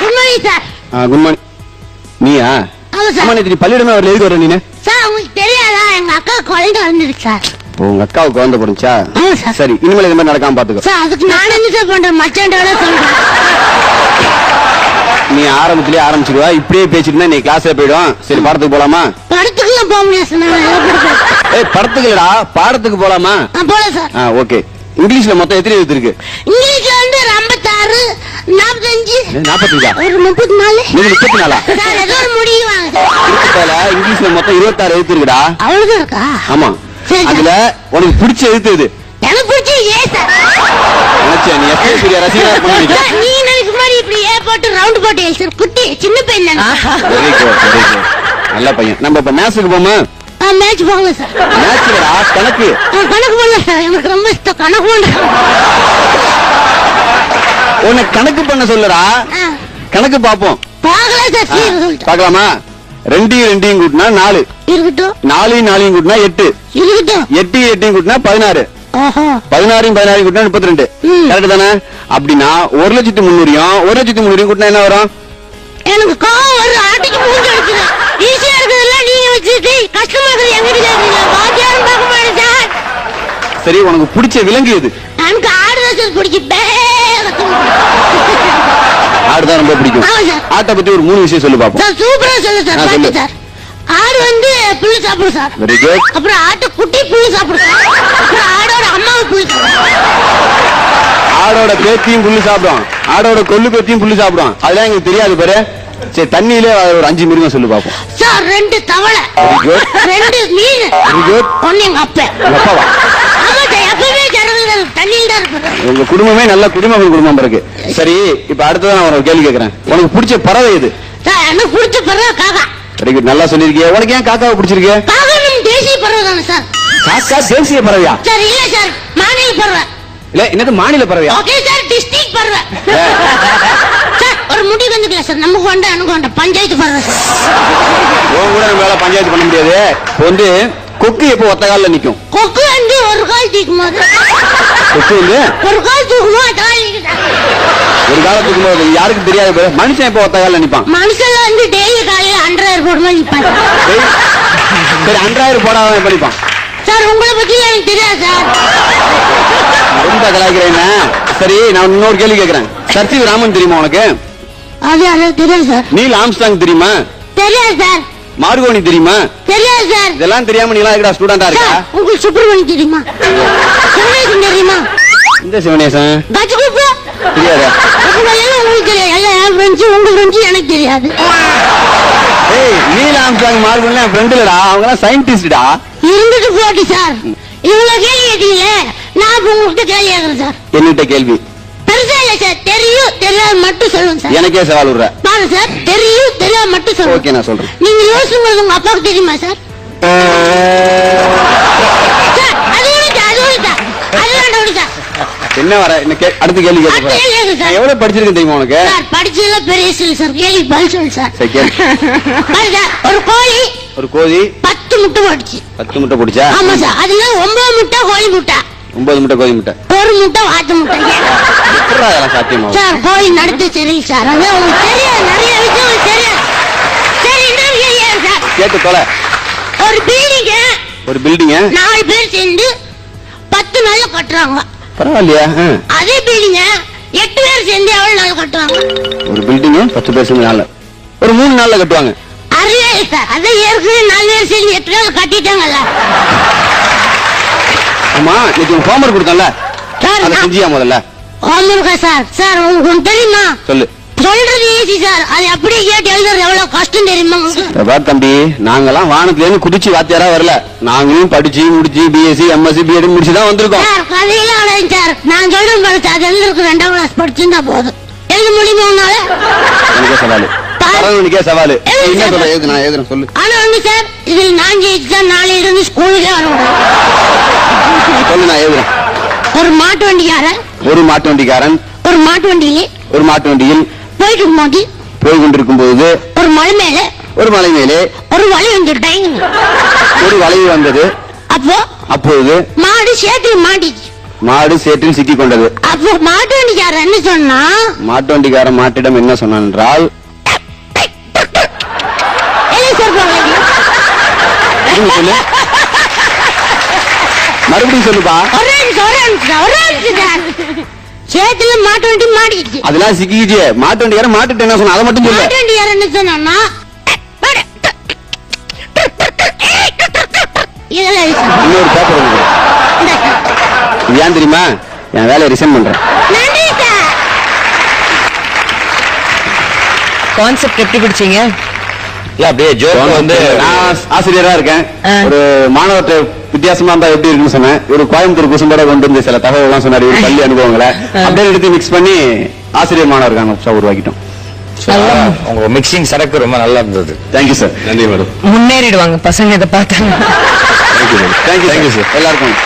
Good morning sir good morning நீயா? நேற்று நீ பள்ளியிடமே வரல எதுக்கு வர நீனு? சார் உங்களுக்கு தெரியாதா? எங்க அக்கா குழந்தை வந்துருக்கு சார் உங்க அக்காவுக்கு குழந்தை போடுச்சா சார் இனிமேல் இது மாதிரி நடக்காம பாத்துக்கோ. சார் அதுக்கு நான் என்ன சார் பண்றேன் மச்சாண்டோட சொல்றேன். நீ ஆரம்பத்திலேயே ஆரம்பிச்சிருவா இப்படியே பேசிட்டு நீ கிளாஸ்ல போயிடும் சரி பாடத்துக்கு போலாமா? படத்துக்குலாம் போக முடியாது ஏய் படத்துக்கு இல்லடா பாடத்துக்கு போலாமா? ஆ போல சார் ஓகே. இங்கிலீஷ்ல மொத்தம் எத்தனை எழுத்து இருக்கு? இங்கிலீஷ்ல வந்து ஐம்பத்தாறு நாற்பத்தஞ்சு நாற்பத்தஞ்சா ஒரு முப்பத்தி நாலு. நீங்க முப்பத்தி நாலா? ஏதோ ஒரு முடிவு இங்கிலீஷ்ல மொத்தம் இருபத்தாறு எழுத்து இருக்குடா அவ்வளவுதான் இருக்கா? ஆமா. அதுல உனக்கு பிடிச்ச எழுத்து எது? எனக்கு பிடிச்ச ஏ சார். நீ எப்படி பெரிய ரசிகரா பண்ணிருக்க சார், நீ எனக்கு முன்னாடி இப்படி ஏ போட்டு ரவுண்ட் போட்டு எழுதி சார் குட்டி சின்ன பையன் வெரி குட் வெரி குட் நல்ல பையன். நம்ம இப்ப மேத்ஸுக்கு போமா? மேட்ச் போங்க சார். மேட்ச்லடா கணக்கு. கணக்கு சார். எனக்கு ரொம்ப இஷ்டம். கணக்கு பண்றேன் உன்னை கணக்கு பண்ண சொல்லுடா. கணக்கு பாப்போம் பார்க்கலாமா ரெண்டையும் ரெண்டையும் கூட்டினா நாலு. நாலையும் நாலையும் கூட்டினா எட்டு. இருக்கட்டும் எட்டு எட்டையும் கூட்டினா பதினாறு. பதினாறையும் பதினாறையும் கூட்டினா முப்பத்தி ரெண்டு. கரெக்ட் தானே? அப்படின்னா ஒரு லட்சத்தி முந்நூறையும் ஒரு லட்சத்தி முந்நூறையும் கூட்டினா என்ன வரும்? எனக்கு கோவம் வரும் ஆட்டிக்கு மூஞ்சி ஈஸியா நீங்க வச்சுட்டு கஷ்டமா இருக்குது மாட்டேன் சார். உனக்கு பிடிச்ச விலங்கு எது? எனக்கு ஆடுதான் சார் பிடிக்கும். ரொம்ப பிடிக்கும். ஆட்டை பத்தி ஒரு மூணு விஷயம் சொல்லு பாப்போம். சார் சூப்பரா சொல்லு சார் சொல்லு. சார். ஆடு வந்து புல்லு சாப்பிடும் சார். வெரி குட் அப்புறம் ஆட்டு குட்டி புல்லு சாப்பிடும் சார். அப்புறம் ஆடோட அம்மாவை புல்லு சாப்பிடும் ஆடோட பேத்தியும் புல்லு சாப்பிடும். ஆடோட கொள்ளு பேத்தியும் புல்லு சாப்பிடும். அதெல்லாம் எங்களுக்கு தெரியாது பாரு. சரி தண்ணியிலே ஒரு அஞ்சு மிருகம் சொல்லு பாப்போம். சார் ரெண்டு தவளை. ரெண்டு மீன். ஒன்னு எங்க அப்பா உங்க அப்பாவா ஆமா சார் எப்பவுமே ஜனங்கள் தண்ணியில் தான் இருப்பாரு உங்க குடும்பமே நல்ல குடிமகன் குடும்பம் இருக்கு சரி இப்ப அடுத்ததான் நான் ஒரு கேள்வி கேக்குறேன். உனக்கு பிடிச்ச பறவை எது? எனக்கு பிடிச்ச பறவை காக்கா. வெரி குட் நல்லா சொல்லிருக்கிய உனக்கு ஏன் காக்காவை பிடிச்சிருக்கு? காக்கா நம்ம தேசிய பறவை தானே சார். காக்கா தேசிய பறவையா? சார் இல்ல சார் மாநில பறவை. இல்ல என்னது மாநில பறவையா? ஓகே சார் டிஸ்ட்ரிக்ட் பறவை. சார் ஒரு முடிவு வந்துக்கலாம் சார். நமக்கு வேண்டாம் எனக்கு வேண்டாம் பஞ்சாயத்து பறவை சார். உன் கூட நம்ம வேலை பஞ்சாயத்து பண்ண முடியாது. வந்து கொக்கு எப்போ ஒத்த கால்ல நிக்கும் கொக்கு வந்து ஒரு கால் தூக்கும் போது கொக்கு வந்து ஒரு கால் தூக்குமோ கால். ஒரு காலத்துக்கு போது யாருக்கும் தெரியாது மனுஷன் எப்போ ஒத்த கால்ல நிப்பான் மனுஷங்க வந்து டெய்லி காலையில அண்டர் போடுமா டேய், சரி அன்றாயிரம் போடாத எப்ப சார் உங்களை பத்தி எனக்கு தெரியாது சார் ரொம்ப கலாய்க்கிறேன் சரி நான் இன்னொரு கேள்வி கேக்குறேன் சர்ச்சி ராமன் தெரியுமா உனக்கு அது அது தெரியாது சார் நீல் ஆம்ஸ்டாங் தெரியுமா தெரியாது சார் மார்கோனி தெரியுமா? தெரியாது சார். இதெல்லாம் தெரியாம நீலாம் இருக்கா ஸ்டூடெண்டா இருக்கா? உங்களுக்கு சுப்பிரமணி தெரியுமா? சிவனேசன் தெரியுமா? இந்த சிவனேசன்? பச்சை குப்பு. தெரியாதா? எல்லாம் உங்களுக்கு தெரியாது. எல்லாம் என் ஃப்ரெண்ட்ஸு உங்க ஃப்ரெண்ட்ஸு எனக்கு தெரியாது. ஏய் நீல் ஆம்ஸ்டாங் மார்கோனி என் ஃப்ரெண்ட் இல்லடா. அவங்க எல்லாம் சயின்டிஸ்டா இருந்துட்டு போட்டு சார். இவ்வளவு கேள்வி கேட்டீங்களே நான் உங்ககிட்ட கேள்வி கேட்கறேன் சார். என்னிட்ட கேள்வி? இல்ல சார் தெரியும் தெரியாது மட்டும் சொல்லுங்க சார். எனக்கே சவால் விடுற. பாருங்க சார் தெரியும் தெரியாது மட்டும் சொல்லுங்க. ஓகே நான் சொல்றேன். நீங்க யோசிக்கும் உங்க அப்பாவுக்கு தெரியுமா சார்? சார் அது விடுங்க அது விடுங்க அது வேண்டாம் விடுங்க என்ன வர என்ன கே- அடுத்த கேள்வி கேட்க அடுத்த போறேன். கேள்வி கேளுங்க சார். நான் எவ்வளவு படிச்சிருக்கேன் தெரியுமா உனக்கு? சார் படிச்சதுல பெரிய சில சார். கேள்வி பதில் சொல்லு சார். சரி கேளு. பாருங்க சார், ஒரு கோழி ஒரு கோழி பத்து முட்டை போட்டுச்சு. பத்து முட்டை பிடிச்சா ஆமா சார் அதுல ஒன்பது முட்டை கோழி முட்டை. ஒன்பது முட்டை கோழி முட்டை. ஒரு முட்டை வாத்து முட்டை. சாத்தியமாகும். சார் கோழி நடத்து சரி சார் உங்களுக்கு தெரியாது. நிறைய விஷயம் தெரியாது. சரி சார் கேட்டு தொலை. ஒரு பில்டிங்க ஒரு பில்டிங்க நாலு பேர் சேர்ந்து பத்து நாள்ல கட்டுறாங்க. பரவாயில்லையா. அதே பில்டிங்க எட்டு பேர் சேர்ந்து எவ்வளவு நாள் கட்டுவாங்க? ஒரு பில்டிங் பத்து பேர் சேர்ந்து நாள்ல ஒரு மூணு நாள்ல கட்டுவாங்க. இல்லை சார் அதை ஏற்கனவே நாலு பேர் சேர்ந்து எட்டு நாள் கட்டிட்டாங்கல்ல. ஆமா இன்னைக்கு ஹோம்ஒர்க் கொடுத்தல சார் அதை செஞ்சியா முதல்ல? ஹோம்ஒர்க்கா சார் சார் உங்களுக்கு தெரியுமா? சொல்லு. சொல்றது ஈஸி சார். அது அப்படியே கேட்டு எழுதுறது எவ்வளவு கஷ்டம் தெரியுமா? தம்பி. நாங்கெல்லாம் வானத்துல இருந்து குதிச்சு வாத்தியாரா வரல. நாங்களும் படிச்சு முடிச்சு பிஎஸ்சி எம்எஸ்சி பிஎட் முடிச்சு தான் வந்திருக்கோம். சார் கதையில அடையும் சார். நான் சொல்றேன் அது எழுதுறதுக்கு ரெண்டாம் கிளாஸ் படிச்சிருந்தா போதும். எழுத முடியுமா உன்னால? எனக்கே சவாலு. பரவனுக்கே சவாலு. என்ன சொல்ற எழுது நான் எழுதுறேன் சொல்லு. ஆனா வந்து சார் இதில் நான் ஜெயிச்சா நாளையில இருந்து ஸ்கூலுக்கே வர முடியாது சொல்லு நான் எழுதுறேன் ஒரு மாட்டு வண்டிக்காரன். ஒரு மாட்டு வண்டிக்காரன். ஒரு மாட்டு வண்டியிலே ஒரு மாட்டு வண்டியில் போயிட்டு இருக்கும்போது போய் கொண்டிருக்கும் போது ஒரு மலை மேல ஒரு மலை மேலே ஒரு வழி வந்துட்டாங்க ஒரு வளைவு வந்தது. அப்போ அப்பொழுது மாடு சேத்துல மாட்டிச்சு. மாடு சேற்றில் சிக்கி கொண்டது. அப்போ மாட்டு வண்டிக்காரன் என்ன சொன்னா? மாட்டு வண்டிக்காரன் மாட்டிடம் என்ன சொன்னான் என்றால் மறுபடியும் சொல்லுப்பா. சேத்துல மாட்டு வண்டி மாட்டிக்கிச்சு. அதெல்லாம் சிக்கிக்கிச்சு. மாட்டு வண்டிக்காரன் மாட்டுட்டு என்ன சொன்னா அதை மட்டும் சொல்லு. மாட்டு வண்டிக்காரன் என்ன சொன்னா இதெல்லாம் இருக்கு. இன்னொரு பேப்பர் ஒன்று கொடு. இந்தா. இது ஏன் தெரியுமா? என் வேலையை ரிசைன் பண்றேன். கான்செப்ட் எப்படி பிடிச்சீங்க? இல்ல அப்படியே ஜோக் வந்து நான் ஆசிரியரா இருக்கேன். ஒரு மாணவர்கிட்ட வித்தியாசமா இருந்தா எப்படி இருக்குன்னு சொன்னேன். ஒரு கோயம்புத்தூர் குசும்போட கொண்டு வந்து சில தகவல் எல்லாம் சொன்னாரு பள்ளி அனுபவங்களை. அப்படியே எடுத்து மிக்ஸ் பண்ணி ஆசிரியர் மாணவர் கான்செப்டா உருவாக்கிட்டோம். உங்க மிக்சிங் சரக்கு ரொம்ப நல்லா இருந்தது. தேங்க்யூ சார் நன்றி மேடம் முன்னேறிடுவாங்க பசங்க இதை பார்த்தாங்க தேங்க்யூ தேங்க்யூ சார் எல்லாருக்கும்.